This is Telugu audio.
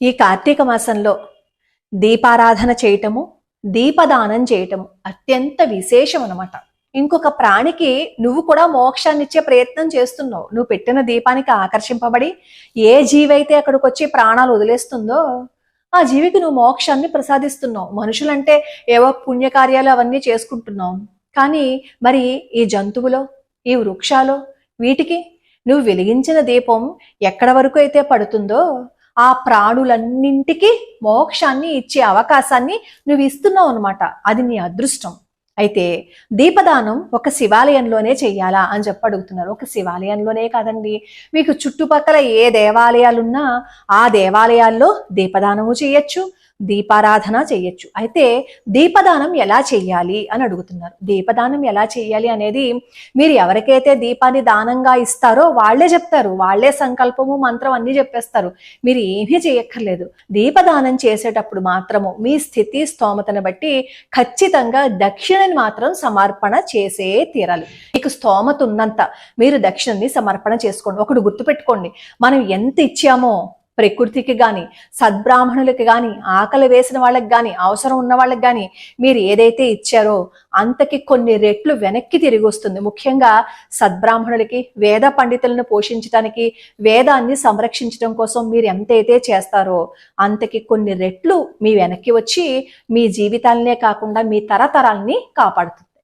ఈ కార్తీక మాసంలో దీపారాధన చేయటము దీపదానం చేయటము అత్యంత విశేషం అనమాట ఇంకొక ప్రాణికి నువ్వు కూడా మోక్షాన్ని ఇచ్చే ప్రయత్నం చేస్తున్నావు. నువ్వు పెట్టిన దీపానికి ఆకర్షింపబడి ఏ జీవైతే అక్కడికి వచ్చి ప్రాణాలు వదిలేస్తుందో ఆ జీవికి నువ్వు మోక్షాన్ని ప్రసాదిస్తున్నావు. మనుషులంటే ఏవో పుణ్యకార్యాలు అవన్నీ చేసుకుంటున్నావు కానీ మరి ఈ జంతువులో ఈ వృక్షాలు వీటికి నువ్వు వెలిగించిన దీపం ఎక్కడ వరకు అయితే పడుతుందో ఆ ప్రాణులన్నింటికి మోక్షాన్ని ఇచ్చే అవకాశాన్ని నువ్వు ఇస్తున్నావు అనమాట అది నీ అదృష్టం. అయితే దీపదానం ఒక శివాలయంలోనే చెయ్యాలా అని చెప్పి అడుగుతున్నారు. ఒక శివాలయంలోనే కాదండి. మీకు చుట్టుపక్కల ఏ దేవాలయాలున్నా ఆ దేవాలయాల్లో దీపదానము చేయొచ్చు. దీపారాధన చేయొచ్చు. అయితే దీపదానం ఎలా చేయాలి అని అడుగుతున్నారు. దీపదానం ఎలా చేయాలి అనేది మీరు ఎవరికైతే దీపాన్ని దానంగా ఇస్తారో వాళ్ళే చెప్తారు. వాళ్ళే సంకల్పము మంత్రం అన్ని చెప్పేస్తారు. మీరు ఏమీ చేయక్కర్లేదు. దీపదానం చేసేటప్పుడు మాత్రము మీ స్థితి స్తోమతను బట్టి ఖచ్చితంగా దక్షిణని మాత్రం సమర్పణ చేసే తీరాలి. మీకు స్తోమత ఉన్నంత మీరు దక్షిణని సమర్పణ చేసుకోండి. ఒకటి గుర్తుపెట్టుకోండి. మనం ఎంత ఇచ్చామో ప్రకృతికి కానీ సద్బ్రాహ్మణులకి కానీ ఆకలి వేసిన వాళ్ళకి కానీ అవసరం ఉన్న వాళ్ళకి కానీ మీరు ఏదైతే ఇచ్చారో అంతకి కొన్ని రెట్లు వెనక్కి తిరిగి వస్తుంది. ముఖ్యంగా సద్బ్రాహ్మణులకి వేద పండితులను పోషించడానికి వేదాన్ని సంరక్షించడం కోసం మీరు ఎంతైతే చేస్తారో అంతకి కొన్ని రెట్లు మీ వెనక్కి వచ్చి మీ జీవితాలనే కాకుండా మీ తరతరాల్ని కాపాడుతుంది.